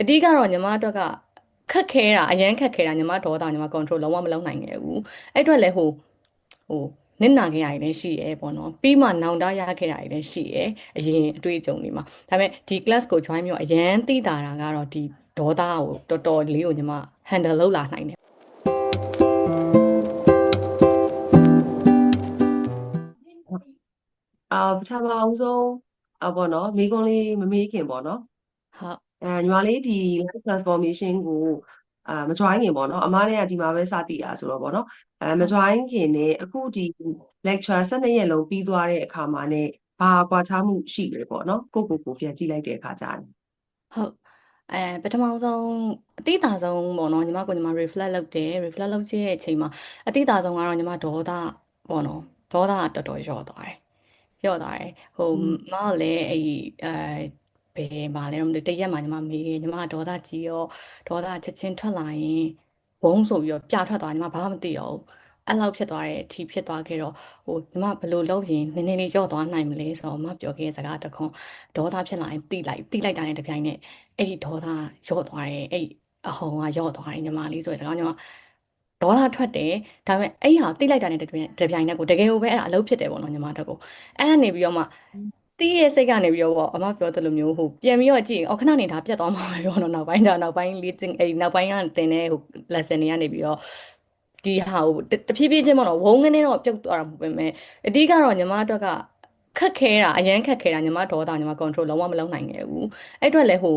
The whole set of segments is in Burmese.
အဓိကတော့ညီမအတွက်ကခက်ခဲတာအရန်ခက်ခဲတာညီမဒေါသညီမ control လုံးဝမလုပ်နိုင်ခဲ့ဘူးအဲ့အတွက်လည်းဟိုဟိုနစ်နာခဲ့ရရင်လည်းရှိရဲပေါ့နော်ပြီးမှနောင်တရခဲ့ရရင်လည်းရှိရဲအရင်အတွေ့အကြုံတွေမှာဒါပေမဲ့ဒီ class ကို join မျိုးအရန်သိတာတာကတော့ဒီဒေါသကိုတော်တော်လေးကိုညီမ handle လုပ်လာနိုင်တယ်အာပထမအောင်ဆုံးအပေါ့နော်မိကုံးလေးမမေးခင်ပေါ့နော်ဟုတ် အဲညီမလေးဒီ life transformation ကိုအာမ join ခင်ပေါ့နော်အမားတွေကဒီမှာပဲစတည်တာဆိုတော့ပေါ့နော်အဲမ join ခင်နဲ့အခုဒီ lecture 12ရက်လုံးပြီးသွားတဲ့အခါမှာ ਨੇ ဘာကွာခြားမှုရှိလဲပေါ့နော်ကိုယ့်ကိုယ်ကိုပြန်ကြည့်လိုက်တဲ့အခါကျရင်ဟုတ်အဲပထမဆုံးအတိအသာဆုံးပေါ့နော်ညီမကိုညီမ reflect လုပ်တယ် reflect လုပ်ကြည့်တဲ့အချိန်မှာအတိအသာဆုံးကတော့ညီမဒေါသပေါ့နော်ဒေါသကတော်တော်လျော့သွားတယ်လျော့သွားတယ်ဟိုမကလည်းအဲ့ဒီအဲ ဘယ်မှာလဲတော့မသိဘူးတရက်မှညီမမေးတယ်ညီမဒေါသကြီးရောဒေါသချက်ချင်းထွက်လာရင်ဝုန်းဆိုပြီးတော့ပြထွက်သွားညီမဘာမှမသိတော့ဘူးအဲ့လောက်ဖြစ်သွားတဲ့အထိဖြစ်သွားခဲ့တော့ဟိုညီမဘယ်လိုလုပ်ရင်နည်းနည်းလေးလျော့သွားနိုင်မလဲဆိုတော့မပြောခဲ့တဲ့စကားတစ်ခွန်းဒေါသဖြစ်လာရင်တိလိုက်တိလိုက်တာနဲ့တပြိုင်နက်အဲ့ဒီဒေါသလျော့သွားတယ်အဲ့အဟုန်ကလျော့သွားတယ်ညီမလေးဆိုတဲ့စကားညီမဒေါသထွက်တယ်ဒါပေမဲ့အဲ့ဟာတိလိုက်တာနဲ့တပြိုင်တပြိုင်နက်ကိုတကယ်ကိုပဲအဲ့ဒါအလုပ်ဖြစ်တယ်ပေါ့နော်ညီမတို့ကိုအဲ့ကနေပြီးတော့မှ တီးရဲ့စိတ်ကနေပြီးတော့ပေါ့အမပြောသလိုမျိုးဟိုပြန်ပြီးတော့ကြည့်ရင်အော်ခဏနေတာပြတ်သွားမှာပဲပေါ့နော်နောက်ပိုင်းကျနောက်ပိုင်းလေးတင်အဲ့နောက်ပိုင်းကတင်တဲ့ဟို lesson တွေကနေပြီးတော့ဒီဟာကိုတဖြည်းဖြည်းချင်းပေါ့နော်ဝုန်းကနေတော့ပြုတ်သွားတာမဟုတ်ပဲမဲ့အဓိကတော့ညီမအတွက်ကခက်ခဲတာအရန်ခက်ခဲတာညီမဒေါသညီမ control လုံးဝမလုပ်နိုင်ခဲ့ဘူးအဲ့အတွက်လည်းဟို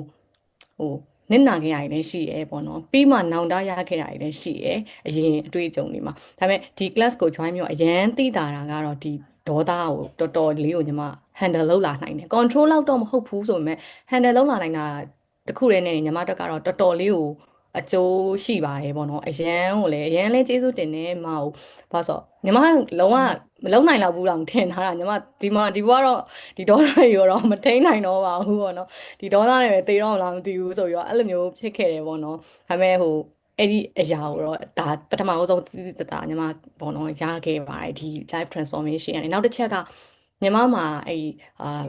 ဟိုနစ်နာခဲ့ရရင်လည်းရှိရဲပေါ့နော်ပြီးမှနောင်တရခဲ့ရရင်လည်းရှိရဲအရင်အတွေ့အကြုံတွေမှာဒါပေမဲ့ဒီ class ကို join မျိုးအရန်သိတာတာကတော့ဒီ ဒေါသကိုတော်တော်လေးကိုညီမ handle လုပ်လာနိုင်တယ် control လောက်တော့မဟုတ်ဘူးဆိုပေမဲ့ handle လုပ်လာနိုင်တာတခုတည်းနဲ့ညီမတက်ကတော့တော်တော်လေးကိုအကျိုးရှိပါတယ်ပေါ့နော်အရန်ကိုလည်းအရန်လည်းကျေးဇူးတင်တယ်မဟုတ်ဘာဆိုညီမလုံးဝမလုံနိုင်တော့ဘူးတော့ထင်ထားတာညီမဒီမှာဒီဘွားတော့ဒီဒေါသရောတော့မထိန်နိုင်တော့ပါဘူးပေါ့နော်ဒီဒေါသနဲ့ပဲတေတော့လားမသိဘူးဆိုပြီးတော့အဲ့လိုမျိုးဖြစ်ခဲ့တယ်ပေါ့နော်ဒါပေမဲ့ဟို အဲ့ဒီအရာကိုတော့ဒါပထမအဆုံးသိသိတာညီမပေါ့နော်ရခဲ့ပါတယ်ဒီ life transformation ကနေနောက်တစ်ချက်ကညီမမှာအဲ့အာ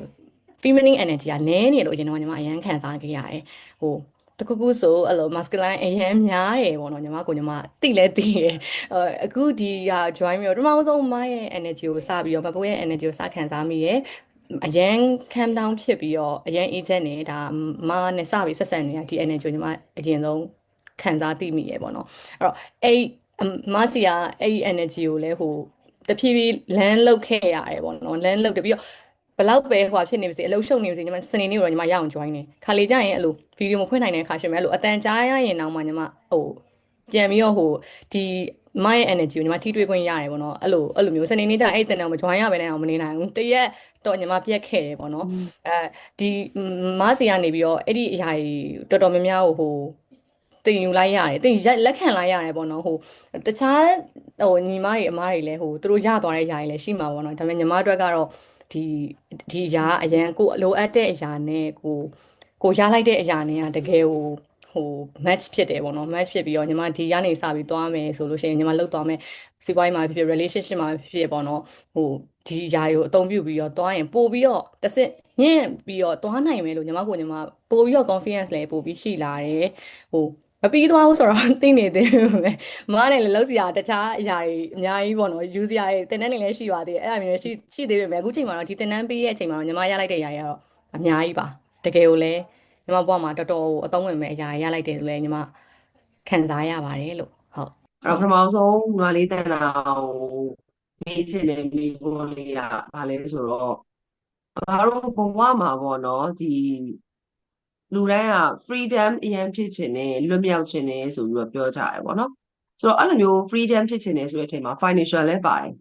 feminine energy ကနည်းနေလို့အရင်တော့ညီမအရန်ခံစားခဲ့ရတယ်ဟိုတခုခုဆိုအဲ့လို masculine အရန်များရယ်ပေါ့နော်ညီမကိုညီမတိလဲတိရယ်အခုဒီဟာ join ပြီးတော့ပထမဆုံးမရဲ့ energy ကိုစပြီးတော့မပိုးရဲ့ energy ကိုစခံစားမိရယ်အရန် calm down ဖြစ်ပြီးတော့အရန် agent နေဒါမနဲ့စပြီးဆက်ဆံနေတာဒီ energy ကိုညီမအရင်ဆုံး ခံစားသိမိရယ်ပေါ့နော်အဲ့တော့အဲ့မဆီကအဲ့ energy ကိုလဲဟိုတဖြည်းဖြည်းလမ်းလုတ်ခဲ့ရတယ်ပေါ့နော်လမ်းလုတ်တယ်ပြီးတော့ဘလောက်ပဲဟိုဖြစ်နေပါစေအလုပ်ရှုပ်နေပါစေညီမစနေနေ့တော့ညီမရအောင် join နေခါလေကြရင်အဲ့လိုဗီဒီယိုမဖွင့်နိုင်တဲ့ခါရှင်မဲ့အဲ့လိုအတန်ကြားရရင်တော့မှညီမဟိုပြန်ပြီးတော့ဟိုဒီမိုင်း energy ကိုညီမထိတွေ့ခွင့်ရတယ်ပေါ့နော်အဲ့လိုအဲ့လိုမျိုးစနေနေ့ကျရင်အဲ့တန်တောင်မ join ရပဲနဲ့အောင်မနေနိုင်ဘူးတရက်တော့ညီမပြက်ခဲ့တယ်ပေါ့နော်အဲဒီမဆီကနေပြီးတော့အဲ့ဒီအရာကြီးတော်တော်များများဟို တင်ယူလိုက်ရတယ်တင်လက်ခံလိုက်ရတယ်ပေါ့နော်ဟိုတခြားဟိုညီမတွေအမားတွေလည်းဟိုသူတို့ရသွားတဲ့ຢာတွေလည်းရှိမှာပေါ့နော်ဒါပေမဲ့ညီမအတွက်ကတော့ဒီဒီຢာကအရန်ကိုလိုအပ်တဲ့အရာနဲ့ကိုကိုရလိုက်တဲ့အရာနဲ့ကတကယ်ဟိုဟို match ဖြစ်တယ်ပေါ့နော် match ဖြစ်ပြီးတော့ညီမဒီရနေစပြီးသွားမယ်ဆိုလို့ရှိရင်ညီမလှုပ်သွားမယ်စီးပွားရေးမှာဖြစ်ဖြစ် relationship မှာဖြစ်ဖြစ်ပေါ့နော်ဟိုဒီຢာကိုအသုံးပြုပြီးတော့သွားရင်ပို့ပြီးတော့တစ်စက်ညံ့ပြီးတော့သွားနိုင်မယ်လို့ညီမကိုညီမပို့ပြီးတော့ confidence လည်းပို့ပြီးရှိလာတယ်ဟို မပြီးသွားဘူးဆိုတော့သိနေသေးတယ်ပဲမမနဲ့လည်းလောက်စရာတခြားအရာတွေအများကြီးပေါ့နော်ယူစရာတွေတင်တန်းနေလည်းရှိပါသေးတယ်အဲ့ဒါမျိုးလည်းရှိရှိသေးပေမဲ့အခုချိန်မှာတော့ဒီတင်တန်းပေးရဲ့အချိန်မှာတော့ညီမရလိုက်တဲ့အရာတွေကတော့အများကြီးပါတကယ်ကိုလည်းညီမဘဝမှာတော်တော်အသုံးဝင်မဲ့အရာရလိုက်တယ်ဆိုလည်းညီမခံစားရပါတယ်လို့ဟုတ်အဲ့တော့ပထမဆုံးငါလေးတန်တာကိုမေးချင်တဲ့မိဘလေးကဘာလဲဆိုတော့ဘာလို့ဘဝမှာပေါ့နော်ဒီ လူတိုင်းက freedom အရင်ဖြစ်ချင်တယ်လွတ်မြောက်ချင်တယ်ဆိုပြီးတော့ပြောကြတယ်ပေါ့နော်ဆိုတော့အဲ့လိုမျိုး freedom ဖြစ်ချင်တယ်ဆိုတဲ့အချိန်မှာ financial လည်းပါတယ်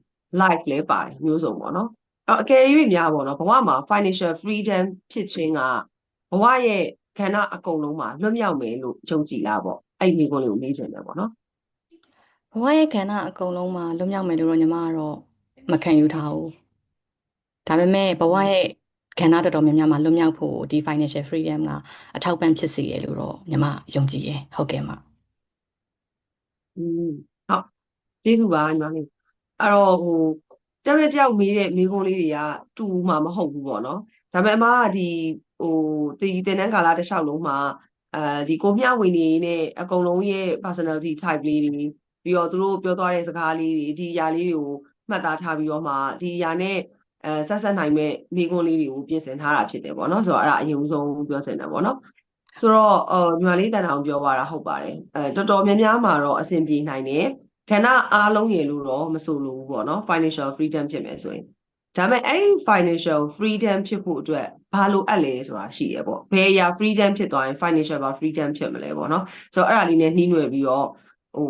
life လည်းပါတယ်မျိုးစုံပေါ့နော်အဲ့အကယ်၍များပေါ့နော်ဘဝမှာ financial freedom ဖြစ်ခြင်းကဘဝရဲ့ခန္ဓာအကုန်လုံးမှာလွတ်မြောက်မယ်လို့ယုံကြည်လားပေါ့အဲ့ဒီမိဘလေးကိုမေးချင်တယ်ပေါ့နော်ဘဝရဲ့ကဏ္ဍအကုန်လုံးမှာလွတ်မြောက်မယ်လို့တော့ညီမကတော့မခံယူထားဘူးဒါပေမဲ့ဘဝရဲ့ ကဏ္ဍတော်တော်များများမှာလွတ်မြောက်ဖို့ဒီ financial freedom ကအထောက်ပံ့ဖြစ်စေရလို့တော့ညီမယုံကြည်ရဟုတ်ကဲ့မอืมဟုတ်ကျေးဇူးပါညီမလေးအဲ့တော့ဟိုတယောက်နဲ့တယောက်မေးတဲ့မေးခွန်းလေးတွေကတူမှာမဟုတ်ဘူးပေါ့နော်ဒါပေမဲ့အမကဒီဟိုဒီသင်တန်းကာလတစ်လျှောက်လုံးမှာအဲဒီကိုမျှဝေနေနဲ့အကုန်လုံးရဲ့ personality type လေးတွေပြီးတော့သူတို့ပြောသွားတဲ့စကားလေးတွေဒီအရာလေးတွေကိုမှတ်သားထားပြီးတော့မှဒီအရာနဲ့ အဲဆက်ဆက်နိုင်မဲ့မိကွန်းလေးတွေကိုပြင်ဆင်ထားတာဖြစ်တယ်ပေါ့နော်ဆိုတော့အဲ့ဒါအရင်ဆုံးပြောချင်တယ်ပေါ့နော်ဆိုတော့အော်ညီမလေးတန်အောင်ပြောသွားတာဟုတ်ပါတယ်အဲတော်တော်များများမှာတော့အဆင်ပြေနိုင်တယ်ခဏအားလုံးရေလို့တော့မဆိုလို့ဘူးပေါ့နော် financial freedom ဖြစ်မယ်ဆိုရင်ဒါပေမဲ့အဲ့ဒီ financial freedom ဖြစ်ဖို့အတွက်ဘာလို့အပ်လဲဆိုတာရှိရပေါ့ဘယ်အရာ freedom ဖြစ်သွားရင် financial ဘာ freedom ဖြစ်မလဲပေါ့နော်ဆိုတော့အဲ့ဒါလေးနဲ့နှီးနွယ်ပြီးတော့ဟို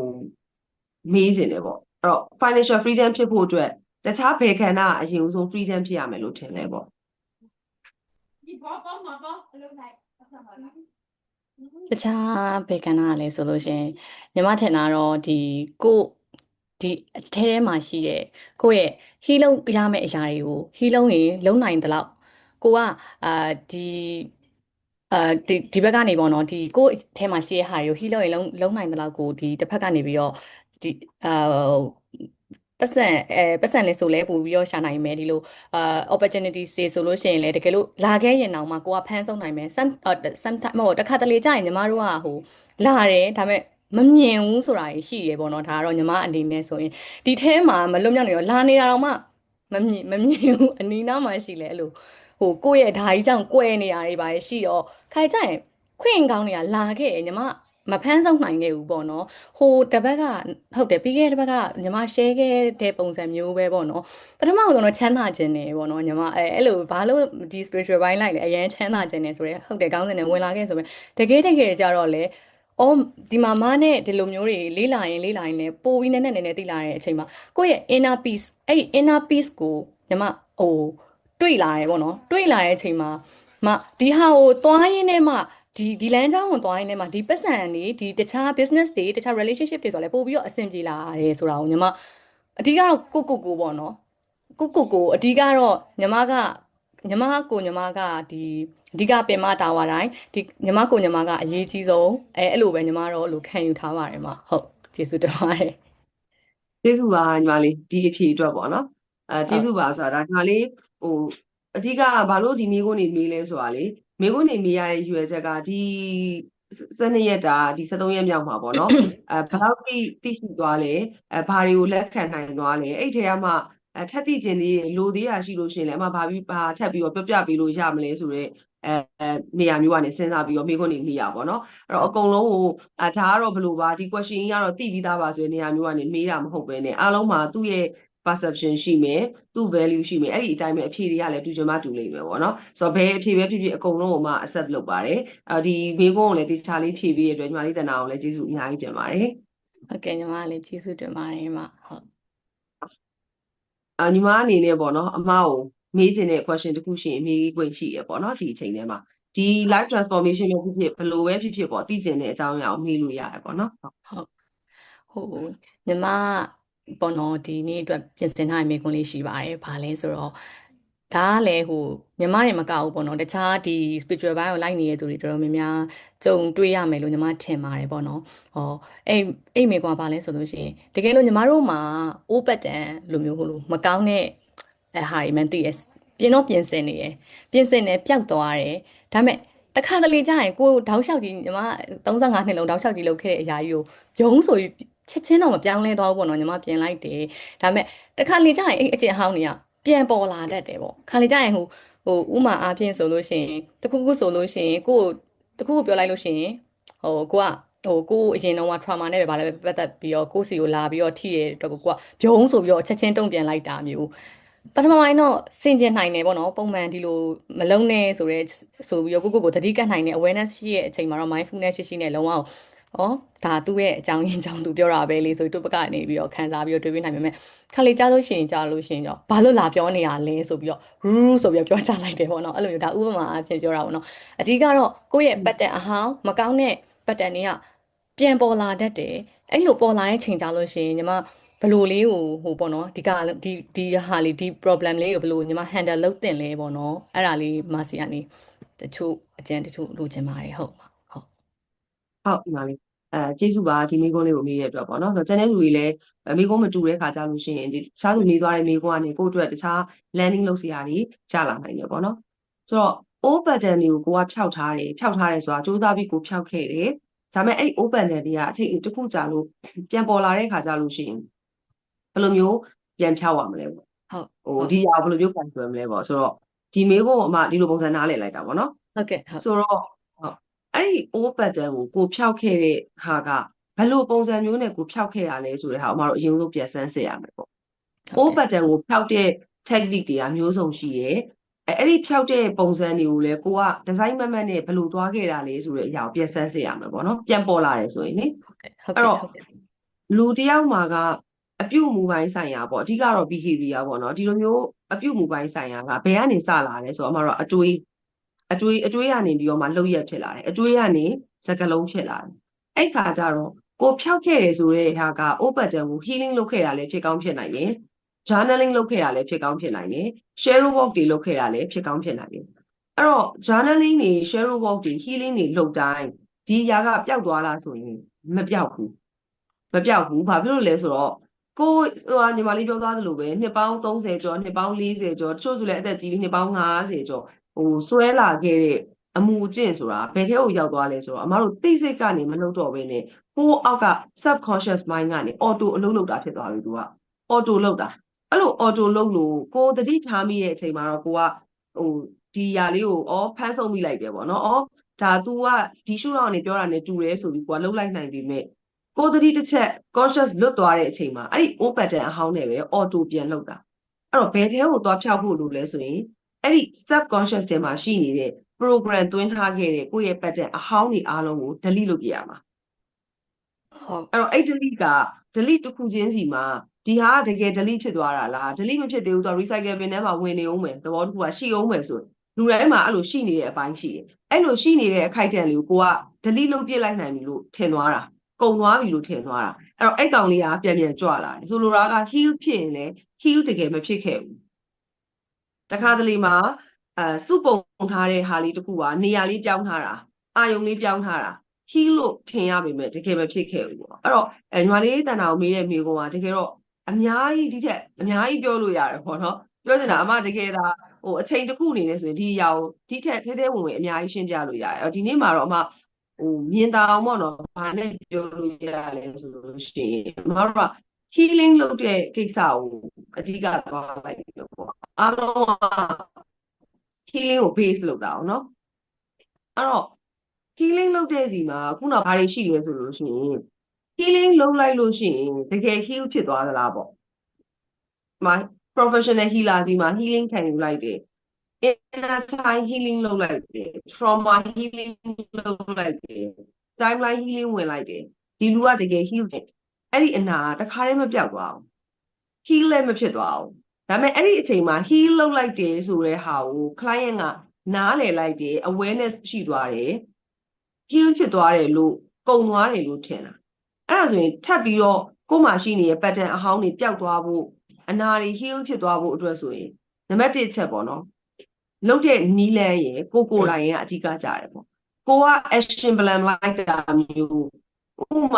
မေးခြင်းတယ်ပေါ့အဲ့တော့ financial freedom ဖြစ်ဖို့အတွက် တခြားဘယ်ခန္ဓာအရင်ဆုံး freedom ဖြစ်ရမယ်လို့ထင်လဲပေါ့ဒီဘောဘောမဘောအလုပ်လိုက်ဆက်ပါလားတခြားဘေကန်နာကလည်းဆိုလို့ရှရင်ညီမထင်တာတော့ဒီကိုဒီအထဲထဲမှာရှိတဲ့ကိုယ့်ရဲ့ဟီးလုံးရမယ့်အရာတွေကိုဟီးလုံးရင်လုံနိုင်တဲ့လောက်ကိုကအာဒီအာဒီဒီဘက်ကနေပေါ့နော်ဒီကိုယ့်အထဲမှာရှိတဲ့ဟာတွေကိုဟီးလုံးရင်လုံလုံနိုင်တဲ့လောက်ကိုဒီတစ်ဖက်ကနေပြီးတော့ဒီအာ ပတ်စံအဲပတ်စံလေးဆိုလဲပို့ပြီးတော့ရှာနိုင်မယ်ဒီလိုအာ opportunities တွေဆိုလို့ရှိရင်လည်းတကယ်လို့လာခဲ့ရင်တောင်မှကိုကဖမ်းဆုံးနိုင်မယ် some sometime ဟိုတခါတလေကြာရင်ညီမတို့ကဟိုလာတယ်ဒါပေမဲ့မမြင်ဘူးဆိုတာရှိရပေါ့နော်ဒါကတော့ညီမအနေနဲ့ဆိုရင်ဒီထဲမှာမလွတ်မြောက်နေရောလာနေတာတော့မှမမြင်မမြင်ဘူးအနီးနားမှာရှိလဲအဲ့လိုဟိုကိုယ့်ရဲ့ဓာကြီးကြောင့်ကွဲနေတာတွေပါရှိတော့ခိုင်ကြရင်ခွင့်ကောင်းနေတာလာခဲ့ညီမ မဖမ်းဆုံးနိုင်ခဲ့ဘူးပေါ့နော်ဟိုတစ်ဘက်ကဟုတ်တယ်ပြီးခဲ့တဲ့တစ်ဘက်ကညီမ share ခဲ့တဲ့ပုံစံမျိုးပဲပေါ့နော်ပထမဆုံးတော့ချမ်းသာခြင်းနေပေါ့နော်ညီမအဲအဲ့လိုဘာလို့ဒီ spiritual ဘိုင်းလိုက်လဲအရင်ချမ်းသာခြင်းနေဆိုရဲဟုတ်တယ်ကောင်းစင်နေဝင်လာခဲ့ဆိုပေမဲ့တကယ်တကယ်ကြတော့လေအော်ဒီမှာမနဲ့ဒီလိုမျိုးတွေလေးလာရင်လေးလာရင်လည်းပိုပြီးနည်းနည်းနည်းနည်းသိလာတဲ့အချိန်မှာကိုယ့်ရဲ့ inner peace အဲ့ဒီ inner peace ကိုညီမဟိုတွေ့လာတယ်ပေါ့နော်တွေ့လာတဲ့အချိန်မှာမဒီဟာကိုသွားရင်းနဲ့မှ ဒီဒီလမ်းကြောင်းကိုသွားရင်းနဲ့မှဒီပတ်စံတွေဒီတခြား business တွေတခြား relationship တွေဆိုလည်းပို့ပြီးတော့အဆင်ပြေလာတယ်ဆိုတာကိုညီမအဓိကတော့ကိုကိုကိုပေါ့နော်ကိုကိုကိုအဓိကတော့ညီမကညီမကိုညီမကဒီအဓိကပင်မတာဝါတိုင်းဒီညီမကိုညီမကအရေးကြီးဆုံးအဲအဲ့လိုပဲညီမတော့အဲ့လိုခံယူထားပါတယ်မဟုတ်ကျေးဇူးတင်ပါတယ်ကျေးဇူးပါညီမလေးဒီအဖြေအတွက်ပေါ့နော်အဲကျေးဟုတ်ဇူးပါဆိုတာဒါညီမလေးဟိုအဓိကဘာလို့ဒီမိကုန်းနေမေးလဲဆိုတာလေ မိကုန်းနေမေးရတဲ့ရွယ်ချက်ကဒီ12ရက်တာဒီ73ရက်မြောက်မှာပေါ့နော်အဲဘယ်လောက်တိတိရှိသွားလဲအဲဘာတွေကိုလက်ခံနိုင်သွားလဲအဲ့ဒီထဲမှာအဲထက်တိကျင်သေးတယ်လိုသေးတာရှိလို့ရှိရင်လည်းအမဘာပြီးဘာထပ်ပြီးတော့ပြပြပေးလို့ရမလဲဆိုတော့အဲနေရာမျိုးကနေစဉ်းစားပြီးတော့မိကုန်းနေမေးရပါတော့အဲ့တော့အကုန်လုံးကိုအဲဒါကတော့ဘယ်လိုပါဒီ question ကြီးကတော့သိပြီးသားပါဆိုတဲ့နေရာမျိုးကနေမေးတာမဟုတ်ပဲねအားလုံးမှာသူ့ရဲ့ perception ရှိမယ်သူ့ value ရှိမယ်အဲ့ဒီအတိုင်းပဲအဖြေတွေကလည်းတူချင်မှတူလိမ့်မယ်ပေါ့နော်ဆိုတော့ဘယ်အဖြေပဲဖြစ်ဖြစ်အကုန်လုံးကိုမှ accept လုပ်ပါတယ်အဲဒီမေးခွန်းကိုလည်းဒီချာလေးဖြေပေးရတဲ့အတွက်ညီမလေးတနာအောင်လည်းကျေးဇူးအများကြီးတင်ပါတယ်ဟုတ်ကဲ့ညီမလည်းကျေးဇူးတင်ပါတယ်မဟုတ်အာညီမအနေနဲ့ပေါ့နော်အမကိုမေးချင်တဲ့ question တစ်ခုရှိရင်မေးခွင့်ရှိရပေါ့နော်ဒီအချိန်ထဲမှာဒီ life transformation ပဲဖြစ်ဖြစ်ဘယ်လိုပဲဖြစ်ဖြစ်ပေါ့သိကျင်တဲ့အကြောင်းအရာကိုမေးလို့ရတယ်ပေါ့နော်ဟုတ်ဟုတ်ဟိုညီမ ပေါ့နော်ဒီနေ့အတွက်ပြင်ဆင်ထားတဲ့မိကွန်းလေးရှိပါတယ်။ဘာလဲဆိုတော့ဒါကလည်းဟိုညီမတွေမကဘူးပေါ့နော်တခြားဒီ spiritual ဘိုင်းကိုလိုက်နေတဲ့သူတွေတော်တော်များများကြုံတွေ့ရမယ်လို့ညီမထင်ပါတယ်ပေါ့နော်။ဟောအဲ့အဲ့မိကွန်းကဘာလဲဆိုလို့ရှိရင်တကယ်လို့ညီမတို့မှာအိုးပတ်တန်လိုမျိုးဟိုလိုမကောင်းတဲ့အဟာတွေမှန်သိရပြင်တော့ပြင်ဆင်နေရယ်ပြင်ဆင်နေပျောက်သွားတယ်ဒါပေမဲ့တခါတလေကြာရင်ကိုယ်တောက်လျှောက်ကြီးညီမ35နှစ်လုံးတောက်လျှောက်ကြီးလုပ်ခဲ့တဲ့အရာကြီးကိုယုံဆိုပြီး ချက်ချင်းတော့မပြောင်းလဲသွားဘူးပေါ့နော်ညီမပြင်လိုက်တယ်ဒါပေမဲ့တခါလေကြာရင်အဲ့အကျင့်ဟောင်းတွေကပြန်ပေါ်လာတတ်တယ်ပေါ့ခါလေကြာရင်ဟိုဟိုဥမာအားဖြင့်ဆိုလို့ရှိရင်တခုခုဆိုလို့ရှိရင်ကိုယ်တခုခုပြောလိုက်လို့ရှိရင်ဟိုကိုကဟိုကိုအရင်တော့က trauma နဲ့ပဲဗာလဲပတ်သက်ပြီးတော့ကိုစီကိုလာပြီးတော့ထိရတော့ကိုကဘုံဆိုပြီးတော့ချက်ချင်းတုံ့ပြန်လိုက်တာမျိုးပထမပိုင်းတော့စင်ကျင်နိုင်တယ်ပေါ့နော်ပုံမှန်ဒီလိုမလုံးနဲ့ဆိုရဲဆိုပြီးတော့ကိုကိုကိုသတိကပ်နိုင်တဲ့ awareness ရှိရဲ့အချိန်မှာတော့ mindfulness ရှိရှိနဲ့လုံးဝ ဩဒါသူ့ရဲ့အကြောင်းရင်းကြောင့်သူပြောတာပဲလေဆိုပြီးသူ့ဘက်ကနေပြီးတော့ခံစားပြီးတော့တွေးပြီးနိုင်ပေမဲ့ခါလေးကြားလို့ရှိရင်ကြားလို့ရှိရင်ကြောဘာလို့လာပြောနေရလဲဆိုပြီးတော့ရူးရူးဆိုပြီးတော့ပြောချလိုက်တယ်ပေါ့နော်အဲ့လိုမျိုးဒါဥပမာအဖြစ်ပြောတာပေါ့နော်အဓိကတော့ကိုယ့်ရဲ့ပတ်သက်အဟောင်းမကောင်းတဲ့ပတ်သက်တွေကပြန်ပေါ်လာတတ်တယ်အဲ့လိုပေါ်လာရဲ့ချိန်ကြားလို့ရှိရင်ညီမဘယ်လိုလေးကိုဟိုပေါ့နော်ဒီကဒီဒီဟာလေးဒီ problem လေးကိုဘယ်လိုညီမ handle လုပ်တင်လဲပေါ့နော်အဲ့ဒါလေးမဆီကနေတချို့အကျဉ်းတချို့လိုချင်ပါတယ်ဟုတ်ပါ ဟုတ်ဟုတ်ညီမလေးအဲကျေးဇူးပါဒီမိကုန်းလေးကိုမေးရတဲ့အတွက်ပေါ့နော်ဆိုတော့ကျန်တဲ့လူတွေလည်းအဲမိကုန်းမတူတဲ့ခါကြလို့ရှိရင်ဒီတခြားသူမေးသွားတဲ့မိကုန်းကနေကိုယ့်အတွက်တခြား landing လုပ်စရာတွေရလာနိုင်တယ်ပေါ့နော်ဆိုတော့ O button တွေကိုကိုကဖျောက်ထားတယ်ဖျောက်ထားတယ်ဆိုတာစူးစမ်းပြီးကိုဖျောက်ခဲ့တယ်ဒါပေမဲ့အဲ့ O button တွေကအချိန်တစ်ခုကြာလို့ပြန်ပေါ်လာတဲ့ခါကြာလို့ရှိရင်ဘယ်လိုမျိုးပြန်ဖျောက်ရမလဲပေါ့ဟုတ်ဟိုဒီအရာဘယ်လိုမျိုးပြန်ဆွဲမလဲပေါ့ဆိုတော့ဒီမေးခွန်းကိုအမဒီလိုပုံစံနားလည်လိုက်တာပေါ့နော်ဟုတ်ကဲ့ဟုတ်ဆိုတော့ဟုတ် အဲ့ဒီ O button ကိုကိုဖျောက်ခဲ့တဲ့ဟာကဘယ်လိုပုံစံမျိုးနဲ့ကိုဖျောက်ခဲ့ရလဲဆိုတဲ့ဟာအမတို့အရင်ဆုံးပြန်စမ်းစစ်ရမယ်ပေါ့ O button ကိုဖျောက်တဲ့ technique တွေကမျိုးစုံရှိရယ်အဲအဲ့ဒီဖျောက်တဲ့ပုံစံတွေကိုလည်းကိုကဒီဇိုင်းမတ်မတ်နဲ့ဘယ်လိုသွားခဲ့တာလဲဆိုတဲ့အရာကိုပြန်စမ်းစစ်ရမယ်ပေါ့နော်ပြန်ပေါ်လာတယ်ဆိုရင်နိဟုတ်ကဲ့ဟုတ်အဲ့ကဲ့တော့ဟုတ်ကဲ့လူတစ်ယောက်မှာကအပြုတ်မူပိုင်းဆိုင်ရာပေါ့အဓိကတော့ behavior ပေါ့နော်ဒီလိုမျိုးအပြုတ်မူပိုင်းဆိုင်ရာကဘယ်ကနေစလာလဲဆိုတော့အမှတော့အတွေး အတွေးအတွေးကနေပြီးတော့မှလှုပ်ရက်ဖြစ်လာတယ်အတွေးကနေစကလုံးဖြစ်လာတယ်အဲ့ခါကျတော့ကိုဖြောက်ခဲ့တယ်ဆိုတဲ့ဟာက open တန်ကို healing လုပ်ခဲ့တာလည်းဖြစ်ကောင်းဖြစ်နိုင်တယ် journaling လုပ်ခဲ့တာလည်းဖြစ်ကောင်းဖြစ်နိုင်တယ် share work တွေလုပ်ခဲ့တာလည်းဖြစ်ကောင်းဖြစ်နိုင်တယ်အဲ့တော့ journaling တွေ share work တွေ healing တွေလုပ်တိုင်းဒီຢာကပျောက်သွားလားဆိုရင်မပျောက်ဘူးမပျောက်ဘူးဘာဖြစ်လို့လဲဆိုတော့ကိုဟိုဟာညီမလေးပြောသွားသလိုပဲနှစ်ပေါင်း30ကျော်နှစ်ပေါင်း40ကျော်တချို့ဆိုလည်းအသက်ကြီးပြီးနှစ်ပေါင်း50ကျော် ဟိုဆွဲလာခဲ့တဲ့အမှုအကျင့်ဆိုတာဘယ်ထဲကိုရောက်သွားလဲဆိုတော့အမတို့သိစိတ်ကနေမလုပ်တော့ဘဲနဲ့ဟိုအောက်က subconscious mind ကနေ auto အလုပ်လုပ်တာဖြစ်သွားပြီသူက auto လုပ်တာအဲ့လို auto လုပ်လို့ကိုယ်တတိထားမိတဲ့အချိန်မှာတော့ကိုကဟိုဒီຢာလေးကိုဩဖမ်းဆုံးမိလိုက်တယ်ပေါ့နော်ဩဒါ तू ကဒီရှုထောင့်ကနေပြောတာနဲ့တူတယ်ဆိုပြီးကိုကလှုပ်လိုက်နိုင်ပြီမဲ့ကိုယ်တတိတစ်ချက် conscious လွတ်သွားတဲ့အချိန်မှာအဲ့ဒီ O pattern အဟောင်းနဲ့ပဲ auto ပြန်လှုပ်တာအဲ့တော့ဘယ်ထဲကိုသွားဖြောက်ဖို့လိုလဲဆိုရင် အဲ့ဒီ subconscious ထဲမှာရှိနေတဲ့ program သွင်းထားခဲ့တဲ့ကိုယ့်ရဲ့ pattern အဟောင်းတွေအားလုံးကို delete လုပ်ပြရမှာဟုတ်အဲ့တော့အဲ့ delete က delete တစ်ခုချင်းစီမှာဒီဟာကတကယ် delete ဖြစ်သွားတာလား delete မဖြစ်သေးဘူးတော့ recycle bin ထဲမှာဝင်နေအောင်မယ်သဘောတစ်ခုကရှိအောင်မယ်ဆိုလူတိုင်းမှာအဲ့လိုရှိနေတဲ့အပိုင်းရှိတယ်အဲ့လိုရှိနေတဲ့အခိုက်အတန့်လေးကိုကိုက delete လုပ်ပြစ်လိုက်နိုင်ပြီလို့ထင်သွားတာကုန်သွားပြီလို့ထင်သွားတာအဲ့တော့အဲ့ကောင်လေးကပြန်ပြန်ကြွလာတယ်ဆိုလိုတာက heal ဖြစ်ရင်လည်း heal တကယ်မဖြစ်ခဲ့ဘူး တခါတလေမှာအဲစုပုံထားတဲ့ဟာလေးတစ်ခုကနေရာလေးပြောင်းထားတာအာယုံလေးပြောင်းထားတာ heal လို့ထင်ရပေမဲ့တကယ်မဖြစ်ခဲ့ဘူးပေါ့အဲ့တော့အဲညီမလေးတန်တာကိုမေးတဲ့မိကုံကတကယ်တော့အများကြီးဒီထက်အများကြီးပြောလို့ရတယ်ပေါ့နော်ပြောချင်တာအမတကယ်ဒါဟိုအချိန်တစ်ခုအနေနဲ့ဆိုရင်ဒီအရာကိုဒီထက်ထဲထဲဝင်ဝင်အများကြီးရှင်းပြလို့ရတယ်အဲ့တော့ဒီနေ့မှာတော့အမဟိုမြင်တာအောင်ပေါ့နော်ဘာနဲ့ပြောလို့ရလဲဆိုလို့ရှိရင်အမတို့က healing လုပ်တဲ့ကိစ္စကိုအဓိကသွားလိုက်လို့ပေါ့အားလုံးက healing ကို base လုပ်တာအောင်နော်အဲ့တော့ healing လုပ်တဲ့စီမှာခုနကဘာတွေရှိလဲဆိုလို့ရှိရင် healing လုပ်လိုက်လို့ရှိရင်တကယ် heal ဖြစ်သွားသလားပေါ့။မ professional healer စီမှာ healing ခံယူလိုက်တယ်။ inner child healing လုပ်လိုက်တယ်။ trauma healing လုပ်လိုက်တယ်။ timeline healing ဝင်လိုက်တယ်။ဒီလူကတကယ် heal တယ်။ အဲ့ဒီအနာကတခါတည်းမပြောက်သွားဘူး။ heal လည်းမဖြစ်သွားဘူး။ဒါပေမဲ့အဲ့ဒီအချိန်မှာ heal လုပ်လိုက်တယ်ဆိုတဲ့ဟာကို client ကနားလည်လိုက်တယ် awareness ရှိသွားတယ်။ heal ဖြစ်သွားတယ်လို့ကုန်သွားတယ်လို့ထင်တာအဲ့ဒါဆိုရင်ထပ်ပြီးတော့ကိုယ်မှာရှိနေတဲ့ pattern အဟောင်းတွေပျောက်သွားဖို့အနာတွေ heal ဖြစ်သွားဖို့အတွက်ဆိုရင်နံပါတ်1ချက်ပေါ့နော်လုတ်တဲ့နီးလန်းရယ်ကိုကိုယ်တိုင်ရဲ့အဓိကကြတယ်ပေါ့ကိုက action plan လိုက်တာမျိုးဥပ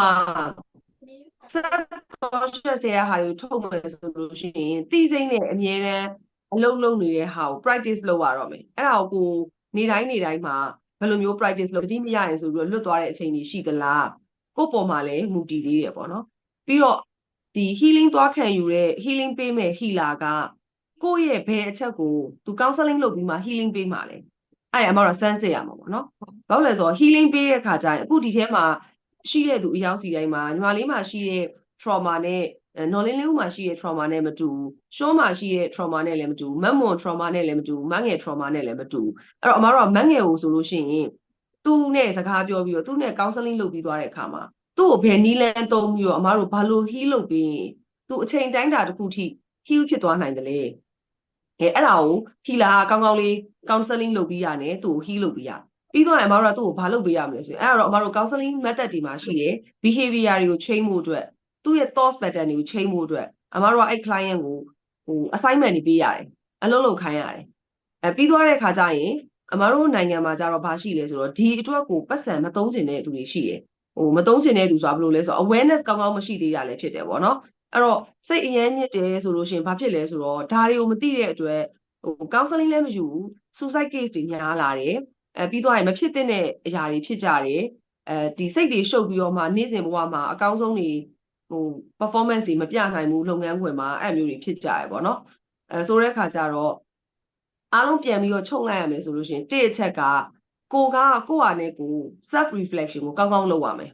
မာ subconscious ရဲ့ဟာတွေကိုထုတ်မယ်ဆိုလို့ရှိရင်သိစိမ့်နဲ့အမြဲတမ်းအလုံးလုံးနေတဲ့ဟာကို practice လုပ်ရတော့မယ်အဲ့ဒါကိုကိုနေတိုင်းနေတိုင်းမှာဘယ်လိုမျိုး practice လုပ်တတိမရရင်ဆိုပြီးတော့လွတ်သွားတဲ့အချိန်ကြီးရှိသလားကိုယ့်ပေါ်မှာလည်းမူတည်သေးတယ်ပေါ့နော်ပြီးတော့ဒီ healing သွားခံယူတဲ့ healing ပေးမဲ့ healer ကကိုယ့်ရဲ့ဘယ်အချက်ကိုသူ counseling လုပ်ပြီးမှ healing ပေးမှာလဲအဲ့ဒါအမတော့ sense ရမှာပေါ့နော်ဘာလို့လဲဆိုတော့ healing ပေးတဲ့အခါကျရင်အခုဒီထဲမှာ ရှိတဲ့သူအယောက်စီတိုင်းမှာညီမလေးမှာရှိတဲ့ trauma နဲ့နော်လင်းလေးဦးမှာရှိတဲ့ trauma နဲ့မတူဘူးရှောမှာရှိတဲ့ trauma နဲ့လည်းမတူဘူးမတ်မွန် trauma နဲ့လည်းမတူဘူးမငယ် trauma နဲ့လည်းမတူဘူးအဲ့တော့အမတို့ကမငယ်ကိုဆိုလို့ရှိရင်သူ့နဲ့စကားပြောပြီးတော့သူ့နဲ့ counseling လုပ်ပြီးသွားတဲ့အခါမှာသူ့ကိုဘယ်နည်းလမ်းသုံးပြီးတော့အမတို့ဘာလို့ heal လုပ်ပြီးရင်သူအချိန်တိုင်းတာတစ်ခုထိ heal ဖြစ်သွားနိုင်တယ်လေအဲအဲ့ဒါကို healer ကကောင်းကောင်းလေး counseling လုပ်ပြီးရတယ်သူ့ကို heal လုပ်ပြီးရ ပြီးတော့အမတို့ကသူ့ကိုဘာလုပ်ပေးရမလဲဆိုရင်အဲ့ဒါတော့အမတို့ counseling method ဒီမှာရှိတယ် behavior တွေကို change ဖို့အတွက်သူ့ရဲ့ thought pattern တွေကို change ဖို့အတွက်အမတို့ကအဲ့ client ကိုဟို assignment တွေပေးရတယ်အလုပ်လုပ်ခိုင်းရတယ်အဲပြီးသွားတဲ့ခါကျရင်အမတို့နိုင်ငံမှာကျတော့ဘာရှိလဲဆိုတော့ဒီအတွက်ကိုပတ်စံမသုံးကျင်တဲ့သူတွေရှိတယ်ဟိုမသုံးကျင်တဲ့သူဆိုတာဘယ်လိုလဲဆိုတော့ awareness ကောင်းကောင်းမရှိသေးတာလည်းဖြစ်တယ်ပေါ့နော်အဲ့တော့စိတ်အရမ်းညစ်တယ်ဆိုလို့ရှိရင်ဘာဖြစ်လဲဆိုတော့ဒါတွေကိုမသိတဲ့အတွက်ဟို counseling လည်းမယူဘူး suicide case တွေများလာတယ် အဲပြီးတော့ရင်မဖြစ်တဲ့အရာတွေဖြစ်ကြတယ်အဲဒီစိတ်တွေရှုပ်ပြီးတော့မှနေ့စဉ်ဘဝမှာအကောင်းဆုံးတွေဟို performance တွေမပြနိုင်ဘူးလုပ်ငန်းခွင်မှာအဲ့လိုမျိုးတွေဖြစ်ကြရပေါ့နော်အဲဆိုတဲ့အခါကျတော့အားလုံးပြန်ပြီးတော့ချုပ်လိုက်ရမယ်ဆိုလို့ရှိရင်တစ်အချက်ကကိုကကိုယ့်ဟာနဲ့ကို self reflection ကိုကောင်းကောင်းလုပ်ရမယ်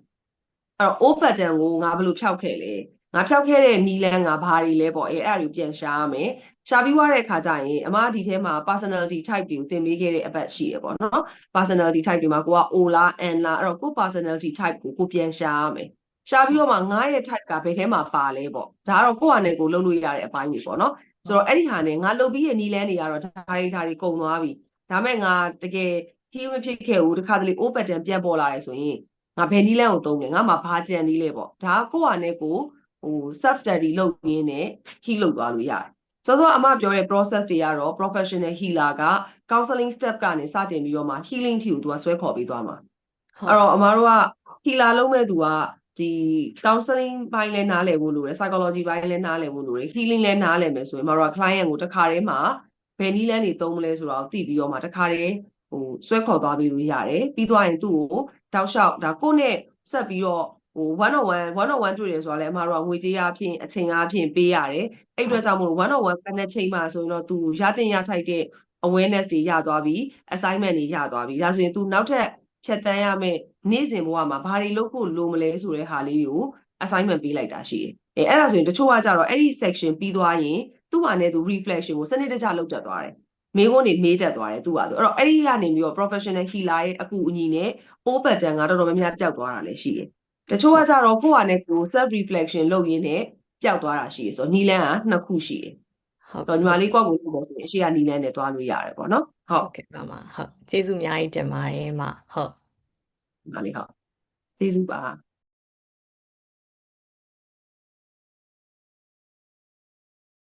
အဲ့တော့ O pattern ကိုငါဘယ်လိုဖြောက်ခဲ့လဲ ငါဖြောက်ခဲ့တဲ့နီလန်းငါဘာတွေလဲပေါ့အဲအဲ့ဒါတွေကိုပြန်ရှာရမယ်ရှာပြီးွားတဲ့အခါကျရင်အမဒီထဲမှာ personality type တွေကိုသင်ပေးခဲ့တဲ့အပတ်ရှိရပေါ့နော် personality type တွေမှာကိုက O လား N လားအဲ့တော့ကို personality type ကိုကိုပြန်ရှာရမယ်ရှာပြီးတော့မှငါရဲ့ type ကဘယ်ထဲမှာပါလဲပေါ့ဒါကတော့ကိုယ့်ဟာနဲ့ကိုလုပ်လို့ရတဲ့အပိုင်းတွေပေါ့နော်ဆိုတော့အဲ့ဒီဟာနဲ့ငါလုပ်ပြီးရဲ့နီလန်းတွေကတော့ဒါတွေဒါတွေကုန်သွားပြီဒါမဲ့ငါတကယ် heal မဖြစ်ခဲ့ဘူးတခါတလေ O pattern ပြန်ပေါ်လာရဲဆိုရင်ငါဘယ်နီးလန်းကိုသုံးလဲငါမှာဘာကြံနီးလဲပေါ့ဒါကကိုယ့်ဟာနဲ့ကို ဟို self study လုပ်ရင်းနဲ့ heal လုပ်သွားလို့ရတယ်စောစောအမပြောတဲ့ process တွေကတော့ professional healer က counseling step ကနေစတင်ပြီးတော့မှ healing ထိကိုသူကဆွဲခေါ်ပေးသွားမှာဟုတ်အဲ့တော့အမတို့က healer လုပ်မဲ့သူကဒီ counseling ဘိုင်းလဲနားလည်ဖို့လိုတယ် psychology ဘိုင်းလဲနားလည်ဖို့လိုတယ် healing လဲနားလည်မယ်ဆိုရင်အမတို့က client ကိုတစ်ခါတည်းမှာဘယ်နည်းလမ်းတွေသုံးမလဲဆိုတာကိုသိပြီးတော့မှတစ်ခါတည်းဟိုဆွဲခေါ်သွားပြီးလို့ရတယ်ပြီးသွားရင်သူ့ကိုတောက်လျှောက်ဒါကိုယ့်နဲ့ဆက်ပြီးတော့ ဟို1 on 1 1 on 1တွေ့တယ်ဆိုတာလဲအမတို့ကငွေကြေးအဖြစ်အချိန်အဖြစ်ပေးရတယ်အဲ့အတွက်ကြောင့်မို့1 on 1ကတဲ့ချိန်မှာဆိုရင်တော့သူရတင်ရထိုက်တဲ့ awareness တွေရသွားပြီ assignment တွေရသွားပြီဒါဆိုရင် तू နောက်ထပ်ဖြတ်တန်းရမယ့်နေ့စဉ်ဘဝမှာဘာတွေလုပ်ဖို့လိုမလဲဆိုတဲ့ဟာလေးတွေကို assignment ပေးလိုက်တာရှိတယ်အဲအဲ့ဒါဆိုရင်တချို့ကကြတော့အဲ့ဒီ section ပြီးသွားရင်သူ့ဟာနဲ့သူ reflection ကိုစနစ်တကျလုပ်တတ်သွားတယ်မေးခွန်းတွေမေးတတ်သွားတယ်သူ့ဟာသူအဲ့တော့အဲ့ဒီကနေပြီးတော့ professional healer ရဲ့အကူအညီနဲ့ O pattern ကတော်တော်များများပျောက်သွားတာလည်းရှိတယ် တချို့ကကြတော့ကိုယ့်ဟာနဲ့ကိုယ် self reflection လုပ်ရင်းနဲ့ပျောက်သွားတာရှိတယ်ဆိုတော့နီလန်းကနှစ်ခုရှိတယ်ဟုတ်ဆိုတော့ညီမလေးကိုယ့်ကိုယ်လုပ်ဖို့ဆိုရင်အရှိကနီလန်းနဲ့တွားလို့ရတယ်ပေါ့နော်ဟုတ်ဟုတ်ကဲ့ပါမဟုတ်ကျေးဇူးအများကြီးတင်ပါတယ်မဟုတ်ညီမလေးဟုတ်ကျေးဇူးပါ